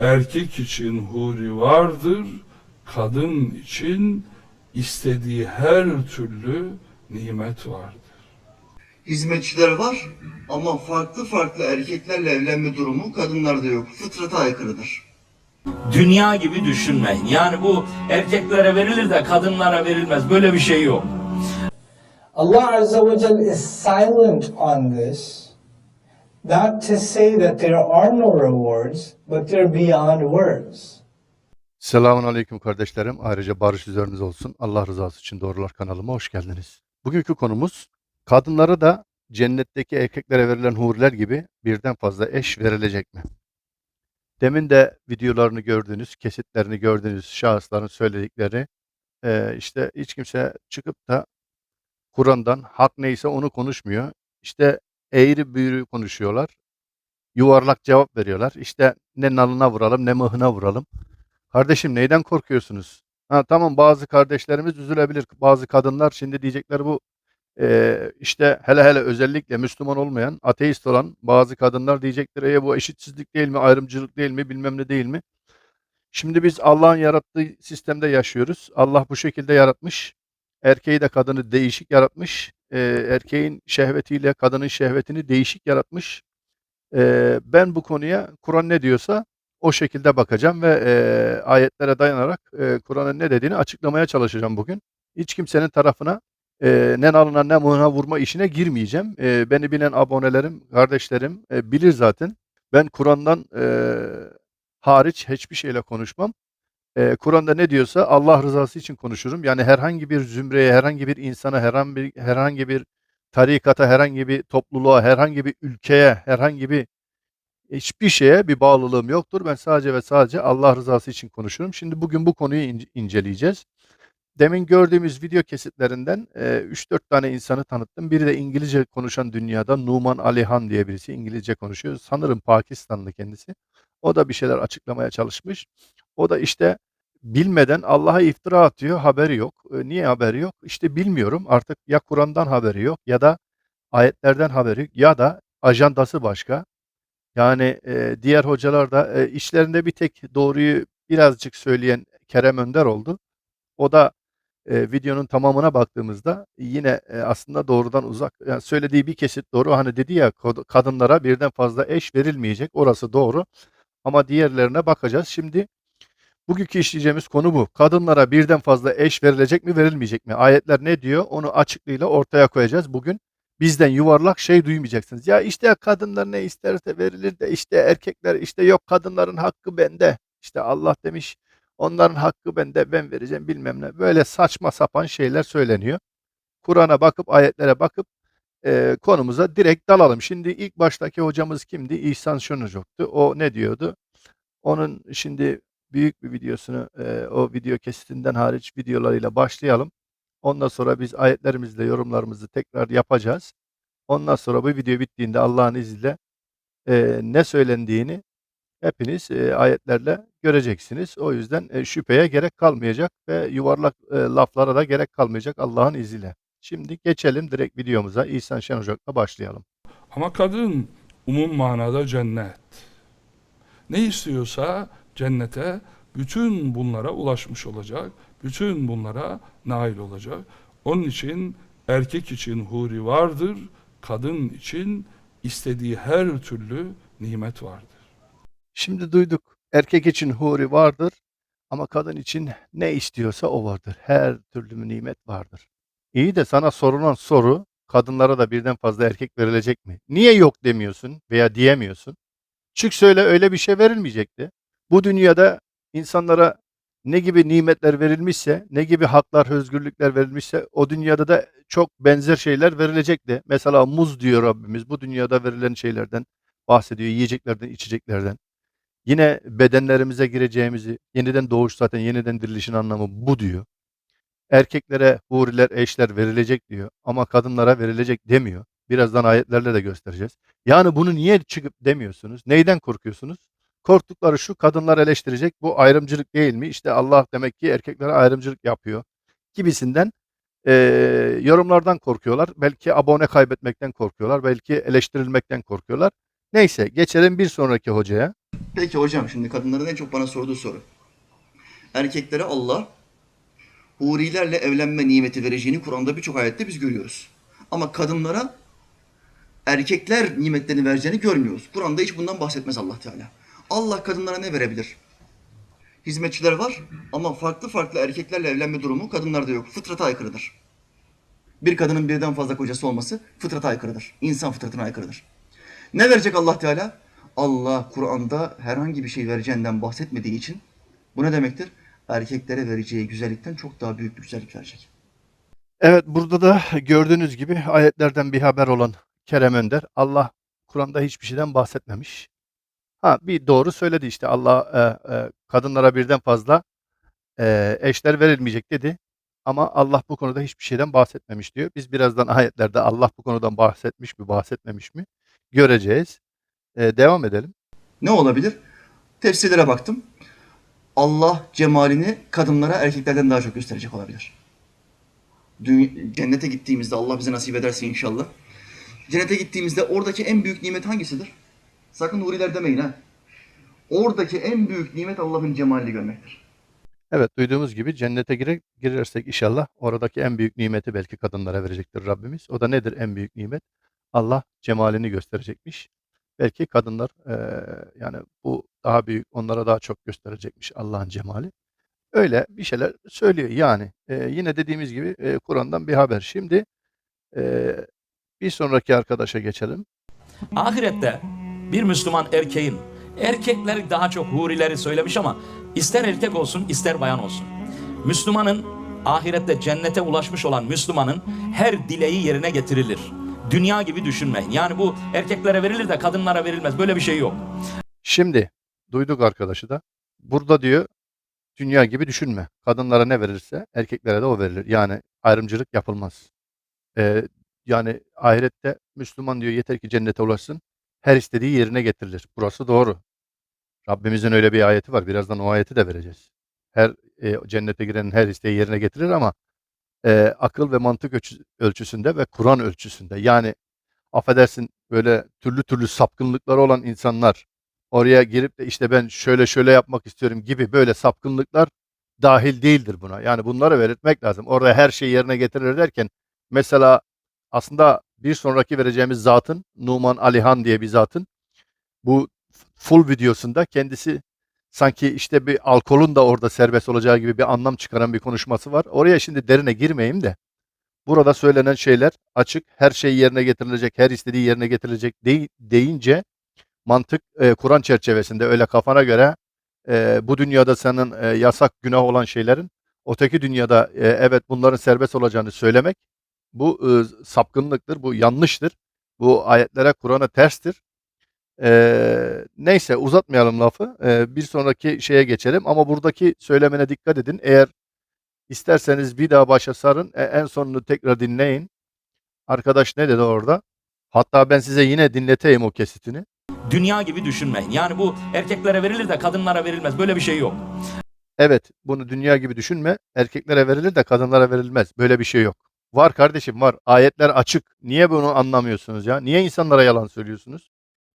Erkek için huri vardır, kadın için istediği her türlü nimet vardır. Hizmetçiler var ama farklı farklı erkeklerle evlenme durumu kadınlarda yok. Fıtrata aykırıdır. Dünya gibi düşünmeyin. Yani bu erkeklere verilir de kadınlara verilmez. Böyle bir şey yok. Allah Azza ve Jal is silent on this, not to say that there are no rewards, but they're beyond words. Selamun Aleyküm kardeşlerim. Ayrıca barış üzerinize olsun. Allah rızası için Doğrular kanalıma hoş geldiniz. Bugünkü konumuz kadınlara da cennetteki erkeklere verilen huriler gibi birden fazla eş verilecek mi? Demin de videolarını gördüğünüz, kesitlerini gördüğünüz şahısların söyledikleri eee, işte hiç kimse çıkıp da Kur'an'dan hak neyse onu konuşmuyor. İşte eğri büğrü konuşuyorlar. Yuvarlak cevap veriyorlar. İşte ne nalına vuralım ne mıhına vuralım. Kardeşim neyden korkuyorsunuz? Ha, tamam bazı kardeşlerimiz üzülebilir. Bazı kadınlar şimdi diyecekler bu eee, işte hele hele özellikle Müslüman olmayan, ateist olan bazı kadınlar diyecektir. E bu eşitsizlik değil mi, ayrımcılık değil mi, bilmem ne değil mi? Şimdi biz Allah'ın yarattığı sistemde yaşıyoruz. Allah bu şekilde yaratmış. Erkeği de kadını değişik yaratmış. Eee, erkeğin şehvetiyle kadının şehvetini değişik yaratmış. Eee, ben bu konuya Kur'an ne diyorsa o şekilde bakacağım ve eee, ayetlere dayanarak eee, Kur'an'ın ne dediğini açıklamaya çalışacağım bugün. Hiç kimsenin tarafına eee, ne nalına ne mıhına vurma işine girmeyeceğim. Eee, beni bilen abonelerim, kardeşlerim eee, bilir zaten. Ben Kur'an'dan eee, hariç hiçbir şeyle konuşmam. Eee, Kur'an'da ne diyorsa Allah rızası için konuşurum. Yani herhangi bir zümreye, herhangi bir insana, herhangi bir, herhangi bir tarikata, herhangi bir topluluğa, herhangi bir ülkeye, herhangi bir hiçbir şeye bir bağlılığım yoktur. Ben sadece ve sadece Allah rızası için konuşurum. Şimdi bugün bu konuyu ince- inceleyeceğiz. Demin gördüğümüz video kesitlerinden e, 3-4 tane insanı tanıttım. Biri de İngilizce konuşan dünyada Numan Alihan diye birisi İngilizce konuşuyor. Sanırım Pakistanlı kendisi. O da bir şeyler açıklamaya çalışmış. O da işte bilmeden Allah'a iftira atıyor, haberi yok. E, niye haberi yok? İşte bilmiyorum. Artık ya Kur'an'dan haberi yok ya da ayetlerden haberi yok ya da ajandası başka. Yani e, diğer hocalar da e, işlerinde bir tek doğruyu birazcık söyleyen Kerem Önder oldu. O da e, videonun tamamına baktığımızda yine e, aslında doğrudan uzak. Yani söylediği bir kesit doğru. Hani dedi ya kadınlara birden fazla eş verilmeyecek. Orası doğru. Ama diğerlerine bakacağız. Şimdi bugünkü işleyeceğimiz konu bu. Kadınlara birden fazla eş verilecek mi, verilmeyecek mi? Ayetler ne diyor? Onu açıklığıyla ortaya koyacağız. Bugün bizden yuvarlak şey duymayacaksınız. Ya işte kadınlar ne isterse verilir de işte erkekler işte yok kadınların hakkı bende. İşte Allah demiş onların hakkı bende ben vereceğim bilmem ne. Böyle saçma sapan şeyler söyleniyor. Kur'an'a bakıp ayetlere bakıp e, konumuza direkt dalalım. Şimdi ilk baştaki hocamız kimdi? İhsan Şunurcuk'tu. O ne diyordu? Onun şimdi büyük bir videosunu e, o video kesitinden hariç videolarıyla başlayalım. Ondan sonra biz ayetlerimizle yorumlarımızı tekrar yapacağız. Ondan sonra bu video bittiğinde Allah'ın izniyle e, ne söylendiğini hepiniz e, ayetlerle göreceksiniz. O yüzden e, şüpheye gerek kalmayacak ve yuvarlak e, laflara da gerek kalmayacak Allah'ın izniyle. Şimdi geçelim direkt videomuza. İhsan Şen Ocak'la başlayalım. Ama kadın umum manada cennet. Ne istiyorsa cennete bütün bunlara ulaşmış olacak. Bütün bunlara nail olacak. Onun için erkek için huri vardır, kadın için istediği her türlü nimet vardır. Şimdi duyduk. Erkek için huri vardır ama kadın için ne istiyorsa o vardır. Her türlü nimet vardır. İyi de sana sorulan soru kadınlara da birden fazla erkek verilecek mi? Niye yok demiyorsun veya diyemiyorsun? Çık söyle öyle bir şey verilmeyecekti. Bu dünyada insanlara ne gibi nimetler verilmişse, ne gibi haklar, özgürlükler verilmişse o dünyada da çok benzer şeyler verilecekti. Mesela muz diyor Rabbimiz bu dünyada verilen şeylerden bahsediyor, yiyeceklerden, içeceklerden. Yine bedenlerimize gireceğimizi, yeniden doğuş zaten yeniden dirilişin anlamı bu diyor. Erkeklere huriler, eşler verilecek diyor ama kadınlara verilecek demiyor. Birazdan ayetlerle de göstereceğiz. Yani bunu niye çıkıp demiyorsunuz? Neyden korkuyorsunuz? Korktukları şu kadınlar eleştirecek. Bu ayrımcılık değil mi? İşte Allah demek ki erkeklere ayrımcılık yapıyor gibisinden eee, yorumlardan korkuyorlar. Belki abone kaybetmekten korkuyorlar. Belki eleştirilmekten korkuyorlar. Neyse geçelim bir sonraki hocaya. Peki hocam şimdi kadınların en çok bana sorduğu soru. Erkeklere Allah hurilerle evlenme nimeti vereceğini Kur'an'da birçok ayette biz görüyoruz. Ama kadınlara erkekler nimetlerini vereceğini görmüyoruz. Kur'an'da hiç bundan bahsetmez Allah Teala. Allah kadınlara ne verebilir? Hizmetçiler var ama farklı farklı erkeklerle evlenme durumu kadınlarda yok. Fıtrata aykırıdır. Bir kadının birden fazla kocası olması fıtrata aykırıdır. İnsan fıtratına aykırıdır. Ne verecek Allah Teala? Allah Kur'an'da herhangi bir şey vereceğinden bahsetmediği için bu ne demektir? Erkeklere vereceği güzellikten çok daha büyük bir güzellik verecek. Evet burada da gördüğünüz gibi ayetlerden bir haber olan Kerem Önder Allah Kur'an'da hiçbir şeyden bahsetmemiş. Ha bir doğru söyledi işte Allah e, e, kadınlara birden fazla e, eşler verilmeyecek dedi. Ama Allah bu konuda hiçbir şeyden bahsetmemiş diyor. Biz birazdan ayetlerde Allah bu konudan bahsetmiş mi bahsetmemiş mi göreceğiz. E, devam edelim. Ne olabilir? Tefsirlere baktım. Allah cemalini kadınlara erkeklerden daha çok gösterecek olabilir. Dü- Cennete gittiğimizde Allah bize nasip ederse inşallah. Cennete gittiğimizde oradaki en büyük nimet hangisidir? Sakın huriler demeyin ha. Oradaki en büyük nimet Allah'ın cemalini görmektir. Evet duyduğumuz gibi cennete gire, girersek inşallah oradaki en büyük nimeti belki kadınlara verecektir Rabbimiz. O da nedir en büyük nimet? Allah cemalini gösterecekmiş. Belki kadınlar eee, yani bu daha büyük onlara daha çok gösterecekmiş Allah'ın cemali. Öyle bir şeyler söylüyor yani. Eee, yine dediğimiz gibi eee, Kur'an'dan bir haber. Şimdi eee, bir sonraki arkadaşa geçelim. Ahirette bir Müslüman erkeğin erkekleri daha çok hurileri söylemiş ama ister erkek olsun ister bayan olsun. Müslümanın ahirette cennete ulaşmış olan Müslümanın her dileği yerine getirilir. Dünya gibi düşünmeyin. Yani bu erkeklere verilir de kadınlara verilmez. Böyle bir şey yok. Şimdi duyduk arkadaşı da. Burada diyor dünya gibi düşünme. Kadınlara ne verirse erkeklere de o verilir. Yani ayrımcılık yapılmaz. Ee, yani ahirette Müslüman diyor yeter ki cennete ulaşsın. Her istediği yerine getirilir. Burası doğru. Rabbimizin öyle bir ayeti var. Birazdan o ayeti de vereceğiz. Her e, cennete girenin her isteği yerine getirir ama e, akıl ve mantık ölçü- ölçüsünde ve Kur'an ölçüsünde. Yani affedersin böyle türlü türlü sapkınlıkları olan insanlar oraya girip de işte ben şöyle şöyle yapmak istiyorum gibi böyle sapkınlıklar dahil değildir buna. Yani bunları belirtmek lazım. Orada her şeyi yerine getirir derken mesela aslında bir sonraki vereceğimiz zatın Numan Alihan diye bir zatın bu full videosunda kendisi sanki işte bir alkolün de orada serbest olacağı gibi bir anlam çıkaran bir konuşması var. Oraya şimdi derine girmeyeyim de burada söylenen şeyler açık. Her şey yerine getirilecek, her istediği yerine getirilecek dey- deyince mantık e, Kur'an çerçevesinde öyle kafana göre e, bu dünyada senin e, yasak günah olan şeylerin öteki dünyada e, evet bunların serbest olacağını söylemek bu e, sapkınlıktır, bu yanlıştır. Bu ayetlere, Kur'an'a terstir. E, neyse uzatmayalım lafı. E, bir sonraki şeye geçelim ama buradaki söylemene dikkat edin. Eğer isterseniz bir daha başa sarın, e, en sonunu tekrar dinleyin. Arkadaş ne dedi orada? Hatta ben size yine dinleteyim o kesitini. Dünya gibi düşünmeyin. Yani bu erkeklere verilir de kadınlara verilmez. Böyle bir şey yok. Evet, bunu dünya gibi düşünme. Erkeklere verilir de kadınlara verilmez. Böyle bir şey yok. Var kardeşim var. Ayetler açık. Niye bunu anlamıyorsunuz ya? Niye insanlara yalan söylüyorsunuz?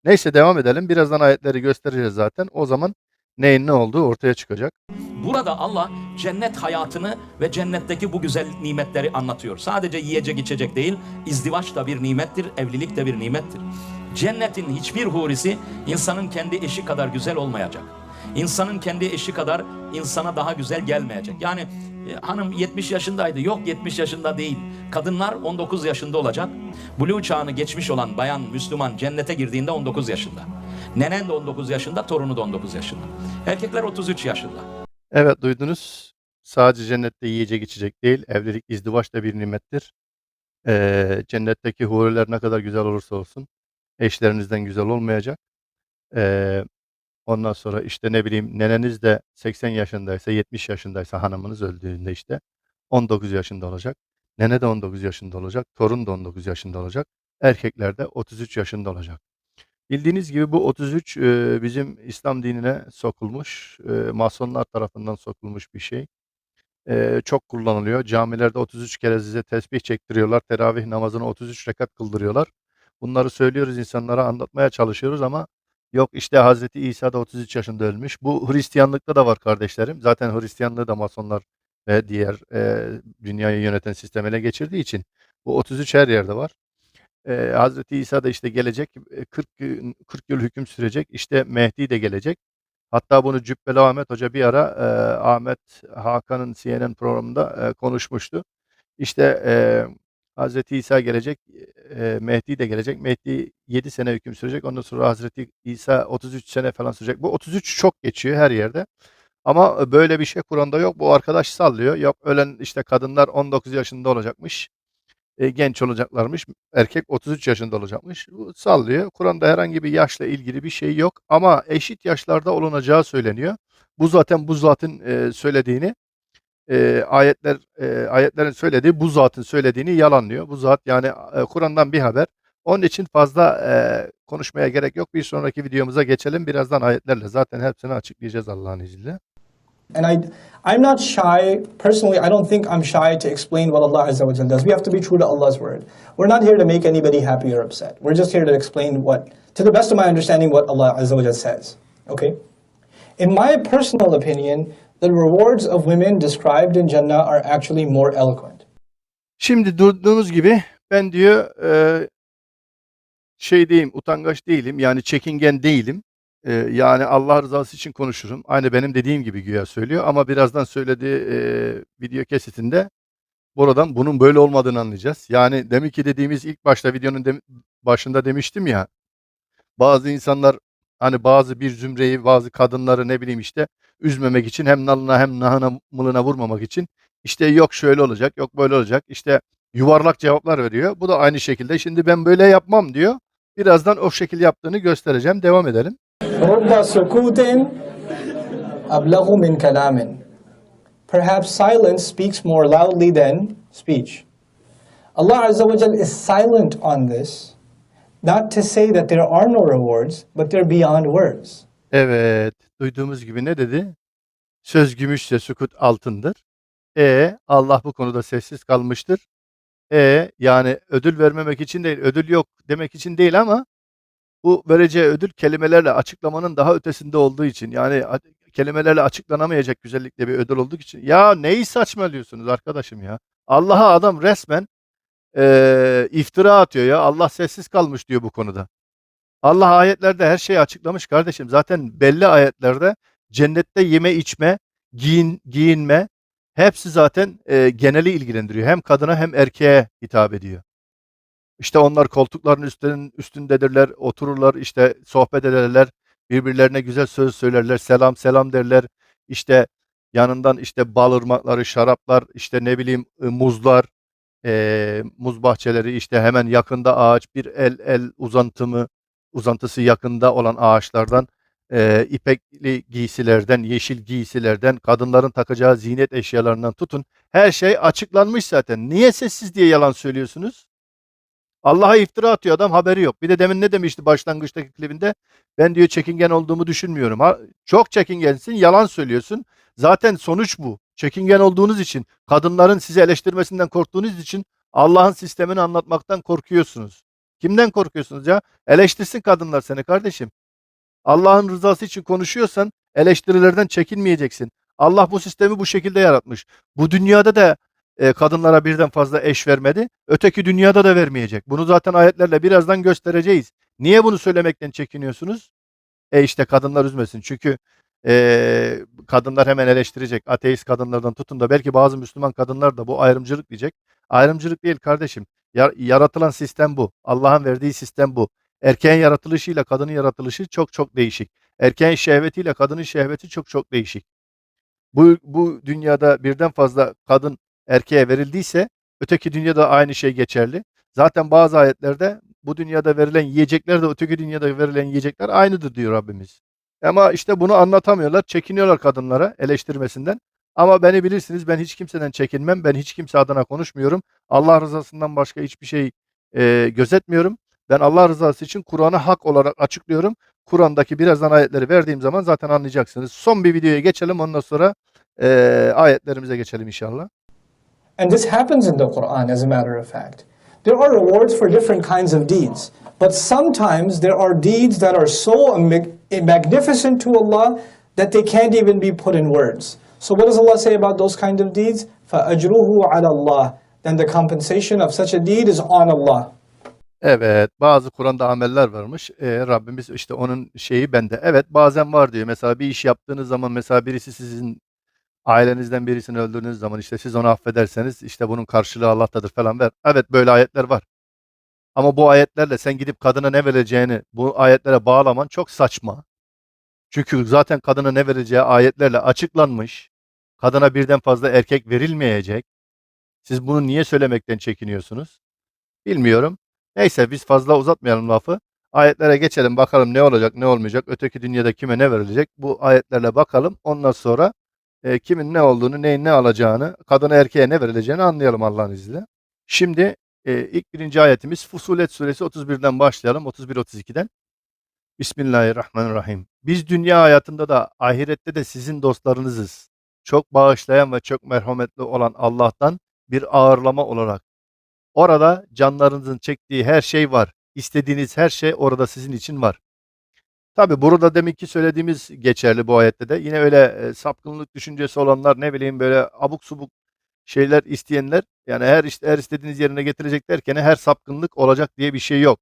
Neyse devam edelim. Birazdan ayetleri göstereceğiz zaten. O zaman neyin ne olduğu ortaya çıkacak. Burada Allah cennet hayatını ve cennetteki bu güzel nimetleri anlatıyor. Sadece yiyecek içecek değil, izdivaç da bir nimettir, evlilik de bir nimettir. Cennetin hiçbir hurisi insanın kendi eşi kadar güzel olmayacak. İnsanın kendi eşi kadar insana daha güzel gelmeyecek. Yani e, hanım 70 yaşındaydı. Yok 70 yaşında değil. Kadınlar 19 yaşında olacak. Blue çağını geçmiş olan bayan Müslüman cennete girdiğinde 19 yaşında. Nenen de 19 yaşında, torunu da 19 yaşında. Erkekler 33 yaşında. Evet duydunuz. Sadece cennette yiyecek içecek değil, evlilik, izdivaç da bir nimettir. Ee, cennetteki huriler ne kadar güzel olursa olsun eşlerinizden güzel olmayacak. Ee, ondan sonra işte ne bileyim neneniz de 80 yaşındaysa, 70 yaşındaysa hanımınız öldüğünde işte 19 yaşında olacak. Nene de 19 yaşında olacak, torun da 19 yaşında olacak. Erkekler de 33 yaşında olacak. Bildiğiniz gibi bu 33 e, bizim İslam dinine sokulmuş, e, masonlar tarafından sokulmuş bir şey. Çok kullanılıyor. Camilerde 33 kere size tesbih çektiriyorlar. Teravih namazını 33 rekat kıldırıyorlar. Bunları söylüyoruz insanlara anlatmaya çalışıyoruz ama Yok işte Hazreti İsa da 33 yaşında ölmüş. Bu Hristiyanlıkta da var kardeşlerim. Zaten Hristiyanlığı da masonlar ve diğer e, dünyayı yöneten sistem ele geçirdiği için bu 33 her yerde var. E, Hazreti İsa da işte gelecek e, 40 gün 40 yıl hüküm sürecek. İşte Mehdi de gelecek. Hatta bunu Cübbeli Ahmet Hoca bir ara e, Ahmet Hakan'ın CNN programında e, konuşmuştu. İşte e, Hazreti İsa gelecek, e, Mehdi de gelecek. Mehdi 7 sene hüküm sürecek. Ondan sonra Hazreti İsa 33 sene falan sürecek. Bu 33 çok geçiyor her yerde. Ama böyle bir şey Kur'an'da yok. Bu arkadaş sallıyor. Yok ölen işte kadınlar 19 yaşında olacakmış. E, genç olacaklarmış. Erkek 33 yaşında olacakmış. Bu sallıyor. Kur'an'da herhangi bir yaşla ilgili bir şey yok. Ama eşit yaşlarda olunacağı söyleniyor. Bu zaten bu zatın e, söylediğini e, ayetler e, ayetlerin söylediği bu zatın söylediğini yalanlıyor. Bu zat yani e, Kur'an'dan bir haber. Onun için fazla e, konuşmaya gerek yok. Bir sonraki videomuza geçelim. Birazdan ayetlerle zaten hepsini açıklayacağız Allah'ın izniyle. And I, I'm not shy, personally, I don't think I'm shy to explain what Allah Azza wa Jalla does. We have to be true to Allah's word. We're not here to make anybody happy or upset. We're just here to explain what, to the best of my understanding, what Allah Azza wa Jalla says. Okay? In my personal opinion, the rewards of women described in Jannah are actually more eloquent. Şimdi durduğumuz gibi ben diyor e, şey diyeyim utangaç değilim yani çekingen değilim. E, yani Allah rızası için konuşurum. Aynı benim dediğim gibi güya söylüyor ama birazdan söylediği e, video kesitinde buradan bunun böyle olmadığını anlayacağız. Yani demek ki dediğimiz ilk başta videonun dem- başında demiştim ya bazı insanlar Hani bazı bir zümreyi bazı kadınları ne bileyim işte üzmemek için hem nalına hem nahına mılına vurmamak için işte yok şöyle olacak yok böyle olacak işte yuvarlak cevaplar veriyor. Bu da aynı şekilde şimdi ben böyle yapmam diyor. Birazdan o şekil yaptığını göstereceğim. Devam edelim. Rubba sukutin ablagu min kalamin. Perhaps silence speaks more loudly than speech. Allah Azza wa Jal is silent on this not to say that there are no rewards, but they're beyond words. Evet, duyduğumuz gibi ne dedi? Söz gümüşse sükut altındır. E Allah bu konuda sessiz kalmıştır. E yani ödül vermemek için değil, ödül yok demek için değil ama bu vereceği ödül kelimelerle açıklamanın daha ötesinde olduğu için yani kelimelerle açıklanamayacak güzellikte bir ödül olduğu için ya neyi saçmalıyorsunuz arkadaşım ya? Allah'a adam resmen eee, iftira atıyor ya. Allah sessiz kalmış diyor bu konuda. Allah ayetlerde her şeyi açıklamış kardeşim. Zaten belli ayetlerde cennette yeme içme, giyin, giyinme hepsi zaten e, geneli ilgilendiriyor. Hem kadına hem erkeğe hitap ediyor. İşte onlar koltukların üstünün üstündedirler, otururlar, işte sohbet ederler, birbirlerine güzel söz söylerler, selam selam derler. İşte yanından işte bal ırmakları, şaraplar, işte ne bileyim e, muzlar, e, muz bahçeleri, işte hemen yakında ağaç, bir el el uzantımı, uzantısı yakında olan ağaçlardan, e, ipekli giysilerden, yeşil giysilerden, kadınların takacağı ziynet eşyalarından tutun. Her şey açıklanmış zaten. Niye sessiz diye yalan söylüyorsunuz? Allah'a iftira atıyor adam haberi yok. Bir de demin ne demişti başlangıçtaki klibinde? Ben diyor çekingen olduğumu düşünmüyorum. Ha, çok çekingensin, yalan söylüyorsun. Zaten sonuç bu. Çekingen olduğunuz için, kadınların sizi eleştirmesinden korktuğunuz için Allah'ın sistemini anlatmaktan korkuyorsunuz. Kimden korkuyorsunuz ya? Eleştirsin kadınlar seni kardeşim. Allah'ın rızası için konuşuyorsan eleştirilerden çekinmeyeceksin. Allah bu sistemi bu şekilde yaratmış. Bu dünyada da e, kadınlara birden fazla eş vermedi. Öteki dünyada da vermeyecek. Bunu zaten ayetlerle birazdan göstereceğiz. Niye bunu söylemekten çekiniyorsunuz? E işte kadınlar üzmesin. Çünkü e, kadınlar hemen eleştirecek. Ateist kadınlardan tutun da belki bazı Müslüman kadınlar da bu ayrımcılık diyecek. Ayrımcılık değil kardeşim. Ya- yaratılan sistem bu. Allah'ın verdiği sistem bu. Erkeğin yaratılışıyla kadının yaratılışı çok çok değişik. Erkeğin şehvetiyle kadının şehveti çok çok değişik. Bu, bu dünyada birden fazla kadın erkeğe verildiyse öteki dünyada aynı şey geçerli. Zaten bazı ayetlerde bu dünyada verilen yiyecekler de öteki dünyada verilen yiyecekler aynıdır diyor Rabbimiz. Ama işte bunu anlatamıyorlar, çekiniyorlar kadınlara eleştirmesinden. Ama beni bilirsiniz ben hiç kimseden çekinmem, ben hiç kimse adına konuşmuyorum. Allah rızasından başka hiçbir şey e, gözetmiyorum. Ben Allah rızası için Kur'an'ı hak olarak açıklıyorum. Kur'an'daki birazdan ayetleri verdiğim zaman zaten anlayacaksınız. Son bir videoya geçelim ondan sonra e, ayetlerimize geçelim inşallah. And this happens in the Quran, as a matter of fact. there are rewards for different kinds of deeds. But sometimes there are deeds that are so mag- magnificent to Allah that they can't even be put in words. So what does Allah say about those kind of deeds? فَأَجْرُهُ عَلَى اللَّهِ Then the compensation of such a deed is on Allah. Evet, bazı Kur'an'da ameller varmış. Ee, Rabbimiz işte onun şeyi bende. Evet, bazen var diyor. Mesela bir iş yaptığınız zaman mesela birisi sizin ailenizden birisini öldürdüğünüz zaman işte siz onu affederseniz işte bunun karşılığı Allah'tadır falan ver. Evet, böyle ayetler var. Ama bu ayetlerle sen gidip kadına ne vereceğini bu ayetlere bağlaman çok saçma. Çünkü zaten kadına ne vereceği ayetlerle açıklanmış. Kadına birden fazla erkek verilmeyecek. Siz bunu niye söylemekten çekiniyorsunuz? Bilmiyorum. Neyse biz fazla uzatmayalım lafı. Ayetlere geçelim bakalım ne olacak ne olmayacak. Öteki dünyada kime ne verilecek? Bu ayetlerle bakalım. Ondan sonra e, kimin ne olduğunu, neyin ne alacağını, kadına erkeğe ne verileceğini anlayalım Allah'ın izniyle. Şimdi e, ilk birinci ayetimiz Fusulet suresi 31'den başlayalım. 31-32'den. Bismillahirrahmanirrahim. Biz dünya hayatında da ahirette de sizin dostlarınızız. Çok bağışlayan ve çok merhametli olan Allah'tan bir ağırlama olarak Orada canlarınızın çektiği her şey var. İstediğiniz her şey orada sizin için var. Tabi burada demek ki söylediğimiz geçerli bu ayette de. Yine öyle e, sapkınlık düşüncesi olanlar ne bileyim böyle abuk subuk şeyler isteyenler yani her işte her istediğiniz yerine getirecek derken her sapkınlık olacak diye bir şey yok.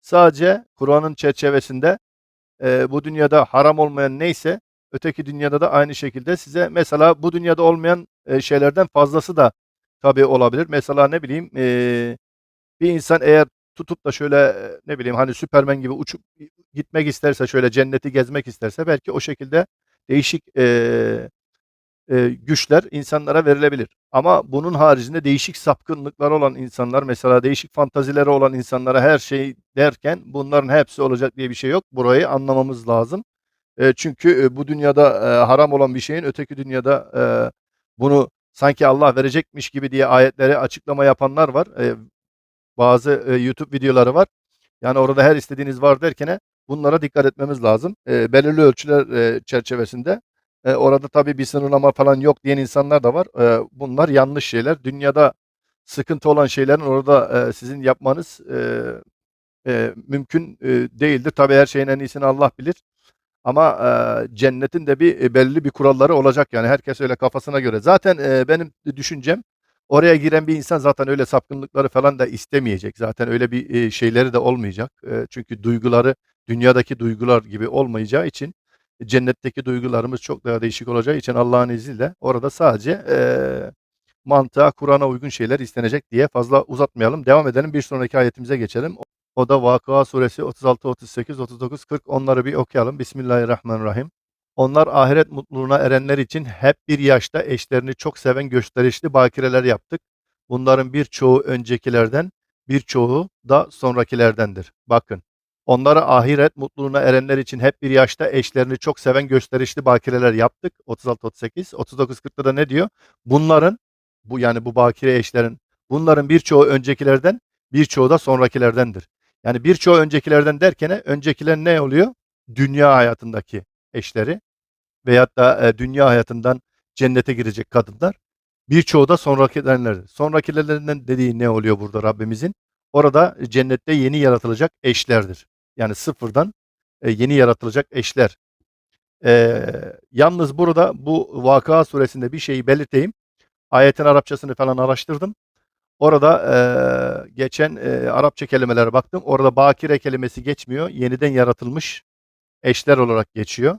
Sadece Kur'an'ın çerçevesinde e, bu dünyada haram olmayan neyse öteki dünyada da aynı şekilde size mesela bu dünyada olmayan e, şeylerden fazlası da tabii olabilir. Mesela ne bileyim eee, bir insan eğer tutup da şöyle e, ne bileyim hani Süpermen gibi uçup gitmek isterse şöyle cenneti gezmek isterse belki o şekilde değişik eee, eee, güçler insanlara verilebilir. Ama bunun haricinde değişik sapkınlıklar olan insanlar mesela değişik fantazileri olan insanlara her şey derken bunların hepsi olacak diye bir şey yok. Burayı anlamamız lazım. E, çünkü e, bu dünyada e, haram olan bir şeyin öteki dünyada e, bunu sanki Allah verecekmiş gibi diye ayetleri açıklama yapanlar var. E, bazı e, YouTube videoları var. Yani orada her istediğiniz var derkene bunlara dikkat etmemiz lazım. E, belirli ölçüler e, çerçevesinde. E, orada tabii bir sınırlama falan yok diyen insanlar da var. E, bunlar yanlış şeyler. Dünyada sıkıntı olan şeylerin orada e, sizin yapmanız e, e, mümkün e, değildir. Tabii her şeyin en iyisini Allah bilir. Ama e, cennetin de bir e, belli bir kuralları olacak yani herkes öyle kafasına göre. Zaten e, benim düşüncem oraya giren bir insan zaten öyle sapkınlıkları falan da istemeyecek. Zaten öyle bir e, şeyleri de olmayacak. E, çünkü duyguları dünyadaki duygular gibi olmayacağı için cennetteki duygularımız çok daha değişik olacağı için Allah'ın izniyle orada sadece e, mantığa, Kur'an'a uygun şeyler istenecek diye fazla uzatmayalım. Devam edelim. Bir sonraki ayetimize geçelim. O da Vakıa suresi 36, 38, 39, 40 onları bir okuyalım. Bismillahirrahmanirrahim. Onlar ahiret mutluluğuna erenler için hep bir yaşta eşlerini çok seven gösterişli bakireler yaptık. Bunların birçoğu öncekilerden, birçoğu da sonrakilerdendir. Bakın. Onlara ahiret mutluluğuna erenler için hep bir yaşta eşlerini çok seven gösterişli bakireler yaptık. 36 38 39 40'ta da ne diyor? Bunların bu yani bu bakire eşlerin bunların birçoğu öncekilerden, birçoğu da sonrakilerdendir. Yani birçoğu öncekilerden derken öncekiler ne oluyor? Dünya hayatındaki eşleri veyahut da e, dünya hayatından cennete girecek kadınlar. Birçoğu da sonrakilerdendir. Sonrakilerinden dediği ne oluyor burada Rabbimizin? Orada cennette yeni yaratılacak eşlerdir. Yani sıfırdan e, yeni yaratılacak eşler. E, yalnız burada bu Vakıa suresinde bir şeyi belirteyim. Ayetin Arapçasını falan araştırdım. Orada e, geçen e, Arapça kelimelere baktım. Orada bakire kelimesi geçmiyor. Yeniden yaratılmış eşler olarak geçiyor.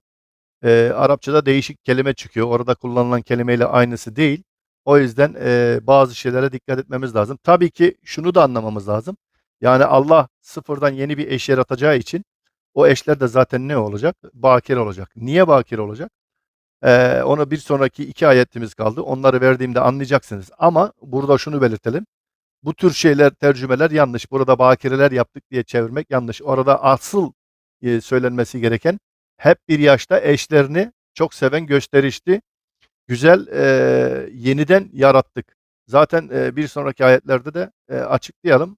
E, Arapçada değişik kelime çıkıyor. Orada kullanılan kelimeyle aynısı değil. O yüzden e, bazı şeylere dikkat etmemiz lazım. Tabii ki şunu da anlamamız lazım. Yani Allah sıfırdan yeni bir eş yaratacağı için o eşler de zaten ne olacak? Bakire olacak. Niye bakire olacak? Ee, onu bir sonraki iki ayetimiz kaldı. Onları verdiğimde anlayacaksınız. Ama burada şunu belirtelim. Bu tür şeyler, tercümeler yanlış. Burada bakireler yaptık diye çevirmek yanlış. Orada asıl e, söylenmesi gereken hep bir yaşta eşlerini çok seven gösterişli, güzel e, yeniden yarattık. Zaten e, bir sonraki ayetlerde de e, açıklayalım.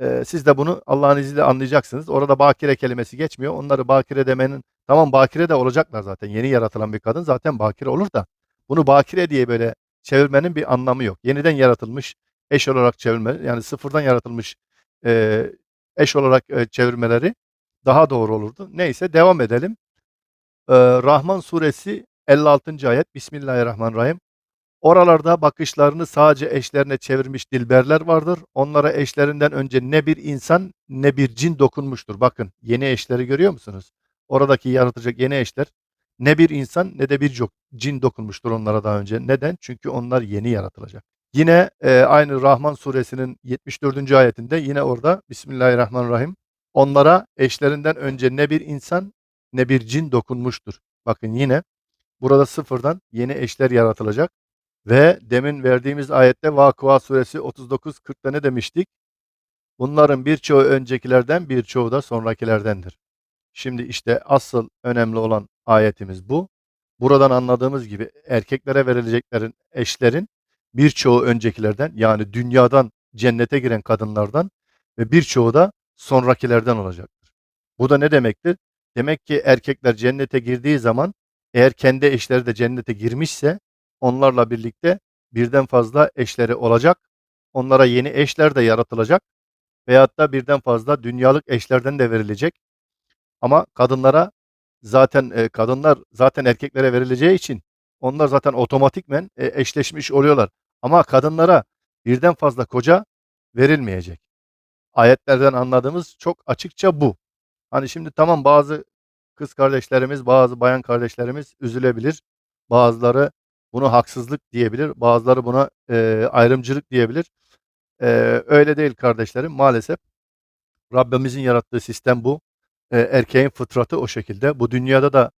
E, siz de bunu Allah'ın izniyle anlayacaksınız. Orada bakire kelimesi geçmiyor. Onları bakire demenin tamam bakire de olacaklar zaten. Yeni yaratılan bir kadın zaten bakire olur da bunu bakire diye böyle çevirmenin bir anlamı yok. Yeniden yaratılmış eş olarak çevirme yani sıfırdan yaratılmış e, eş olarak e, çevirmeleri daha doğru olurdu. Neyse devam edelim. Rahman suresi 56. ayet Bismillahirrahmanirrahim. Oralarda bakışlarını sadece eşlerine çevirmiş dilberler vardır. Onlara eşlerinden önce ne bir insan ne bir cin dokunmuştur. Bakın yeni eşleri görüyor musunuz? Oradaki yaratacak yeni eşler ne bir insan ne de bir cin dokunmuştur onlara daha önce. Neden? Çünkü onlar yeni yaratılacak. Yine e, aynı Rahman suresinin 74. ayetinde yine orada Bismillahirrahmanirrahim. Onlara eşlerinden önce ne bir insan ne bir cin dokunmuştur. Bakın yine burada sıfırdan yeni eşler yaratılacak. Ve demin verdiğimiz ayette Vakıa suresi 39-40'ta ne demiştik? Bunların birçoğu öncekilerden birçoğu da sonrakilerdendir. Şimdi işte asıl önemli olan ayetimiz bu. Buradan anladığımız gibi erkeklere verileceklerin eşlerin birçoğu öncekilerden yani dünyadan cennete giren kadınlardan ve birçoğu da sonrakilerden olacaktır. Bu da ne demektir? Demek ki erkekler cennete girdiği zaman eğer kendi eşleri de cennete girmişse onlarla birlikte birden fazla eşleri olacak. Onlara yeni eşler de yaratılacak veyahut da birden fazla dünyalık eşlerden de verilecek. Ama kadınlara zaten e, kadınlar zaten erkeklere verileceği için onlar zaten otomatikmen e, eşleşmiş oluyorlar. Ama kadınlara birden fazla koca verilmeyecek. Ayetlerden anladığımız çok açıkça bu. Hani şimdi tamam bazı kız kardeşlerimiz, bazı bayan kardeşlerimiz üzülebilir. Bazıları bunu haksızlık diyebilir. Bazıları buna e, ayrımcılık diyebilir. E, öyle değil kardeşlerim. Maalesef Rabbimizin yarattığı sistem bu. E, erkeğin fıtratı o şekilde. Bu dünyada da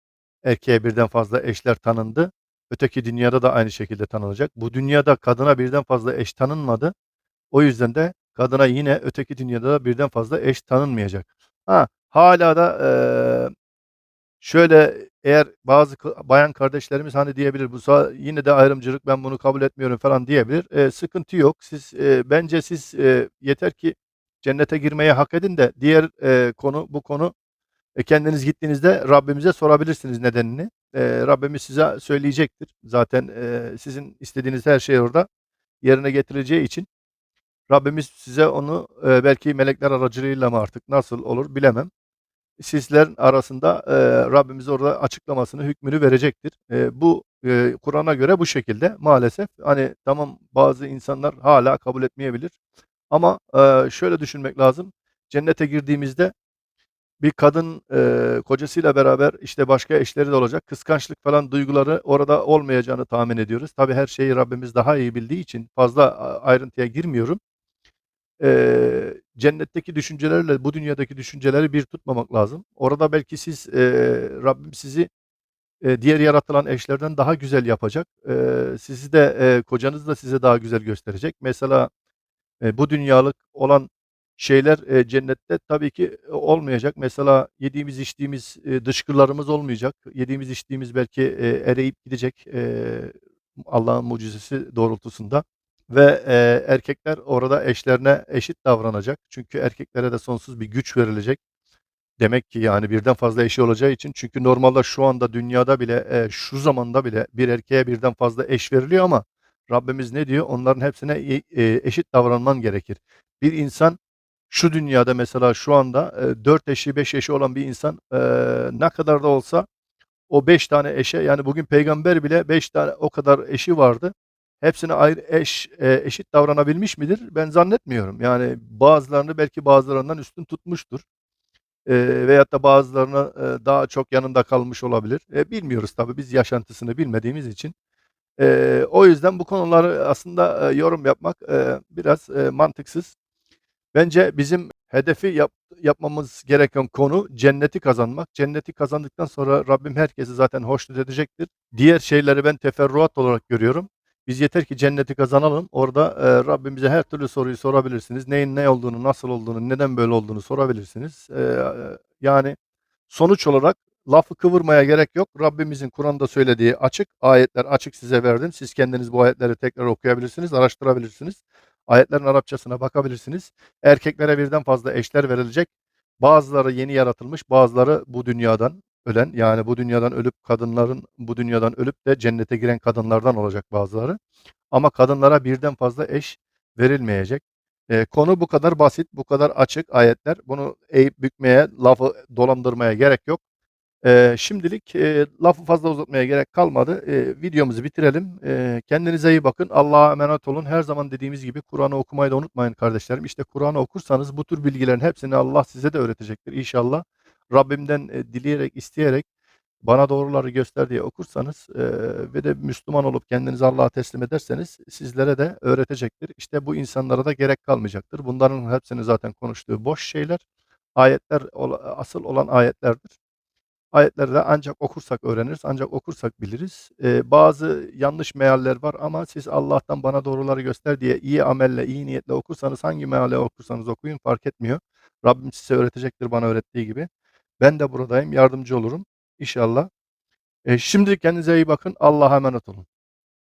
erkeğe birden fazla eşler tanındı. Öteki dünyada da aynı şekilde tanınacak. Bu dünyada kadına birden fazla eş tanınmadı. O yüzden de kadına yine öteki dünyada da birden fazla eş tanınmayacak. Ha, hala da eee, şöyle eğer bazı bayan kardeşlerimiz hani diyebilir bu yine de ayrımcılık ben bunu kabul etmiyorum falan diyebilir. E, sıkıntı yok. Siz e, bence siz e, yeter ki cennete girmeye hak edin de diğer e, konu bu konu e, kendiniz gittiğinizde Rabbimize sorabilirsiniz nedenini. E, Rabbimiz size söyleyecektir. Zaten e, sizin istediğiniz her şey orada yerine getirileceği için Rabbimiz size onu e, belki melekler aracılığıyla mı artık nasıl olur bilemem. Sizlerin arasında e, Rabbimiz orada açıklamasını, hükmünü verecektir. E, bu e, Kur'an'a göre bu şekilde maalesef. Hani tamam bazı insanlar hala kabul etmeyebilir. Ama e, şöyle düşünmek lazım. Cennete girdiğimizde bir kadın e, kocasıyla beraber işte başka eşleri de olacak. Kıskançlık falan duyguları orada olmayacağını tahmin ediyoruz. Tabii her şeyi Rabbimiz daha iyi bildiği için fazla ayrıntıya girmiyorum. Eee, cennetteki düşüncelerle bu dünyadaki düşünceleri bir tutmamak lazım. Orada belki siz eee, Rabbim sizi eee, diğer yaratılan eşlerden daha güzel yapacak. Eee, sizi de eee, kocanızı da size daha güzel gösterecek. Mesela e, bu dünyalık olan şeyler e, cennette tabii ki e, olmayacak. Mesela yediğimiz içtiğimiz e, dışkılarımız olmayacak. Yediğimiz içtiğimiz belki e, eriyip gidecek e, Allah'ın mucizesi doğrultusunda. Ve e, erkekler orada eşlerine eşit davranacak. Çünkü erkeklere de sonsuz bir güç verilecek. Demek ki yani birden fazla eşi olacağı için çünkü normalde şu anda dünyada bile e, şu zamanda bile bir erkeğe birden fazla eş veriliyor ama Rabbimiz ne diyor? Onların hepsine e, eşit davranman gerekir. Bir insan şu dünyada mesela şu anda e, 4 eşi 5 eşi olan bir insan e, ne kadar da olsa o 5 tane eşe yani bugün peygamber bile 5 tane o kadar eşi vardı. Hepsine ayrı eş e, eşit davranabilmiş midir? Ben zannetmiyorum. Yani bazılarını belki bazılarından üstün tutmuştur. Eee, veyahut da bazılarına, eee, daha çok yanında kalmış olabilir. Eee, bilmiyoruz tabii biz yaşantısını bilmediğimiz için. Eee, o yüzden bu konuları aslında, eee, yorum yapmak, eee, biraz, eee, mantıksız. Bence bizim hedefi yap yapmamız gereken konu cenneti kazanmak. Cenneti kazandıktan sonra Rabbim herkesi zaten hoşnut edecektir. Diğer şeyleri ben teferruat olarak görüyorum. Biz yeter ki cenneti kazanalım. Orada, eee, Rabbimize her türlü soruyu sorabilirsiniz. Neyin ne olduğunu, nasıl olduğunu, neden böyle olduğunu sorabilirsiniz. Eee, yani sonuç olarak lafı kıvırmaya gerek yok. Rabbimizin Kur'an'da söylediği açık. Ayetler açık size verdim. Siz kendiniz bu ayetleri tekrar okuyabilirsiniz, araştırabilirsiniz. Ayetlerin Arapçasına bakabilirsiniz. Erkeklere birden fazla eşler verilecek. Bazıları yeni yaratılmış, bazıları bu dünyadan ölen yani bu dünyadan ölüp kadınların bu dünyadan ölüp de cennete giren kadınlardan olacak bazıları. Ama kadınlara birden fazla eş verilmeyecek. E, konu bu kadar basit, bu kadar açık ayetler. Bunu eğip bükmeye, lafı dolandırmaya gerek yok. E, şimdilik e, lafı fazla uzatmaya gerek kalmadı. E, videomuzu bitirelim. E, kendinize iyi bakın. Allah'a emanet olun. Her zaman dediğimiz gibi Kur'an'ı okumayı da unutmayın kardeşlerim. İşte Kur'an'ı okursanız bu tür bilgilerin hepsini Allah size de öğretecektir inşallah. Rabbimden e, dileyerek, isteyerek bana doğruları göster diye okursanız e, ve de Müslüman olup kendinizi Allah'a teslim ederseniz sizlere de öğretecektir. İşte bu insanlara da gerek kalmayacaktır. Bunların hepsini zaten konuştuğu boş şeyler. Ayetler asıl olan ayetlerdir. Ayetleri de ancak okursak öğreniriz, ancak okursak biliriz. Ee, bazı yanlış mealler var ama siz Allah'tan bana doğruları göster diye iyi amelle, iyi niyetle okursanız hangi meale okursanız okuyun fark etmiyor. Rabbim size öğretecektir bana öğrettiği gibi. Ben de buradayım, yardımcı olurum inşallah. Ee, şimdi kendinize iyi bakın. Allah'a emanet olun.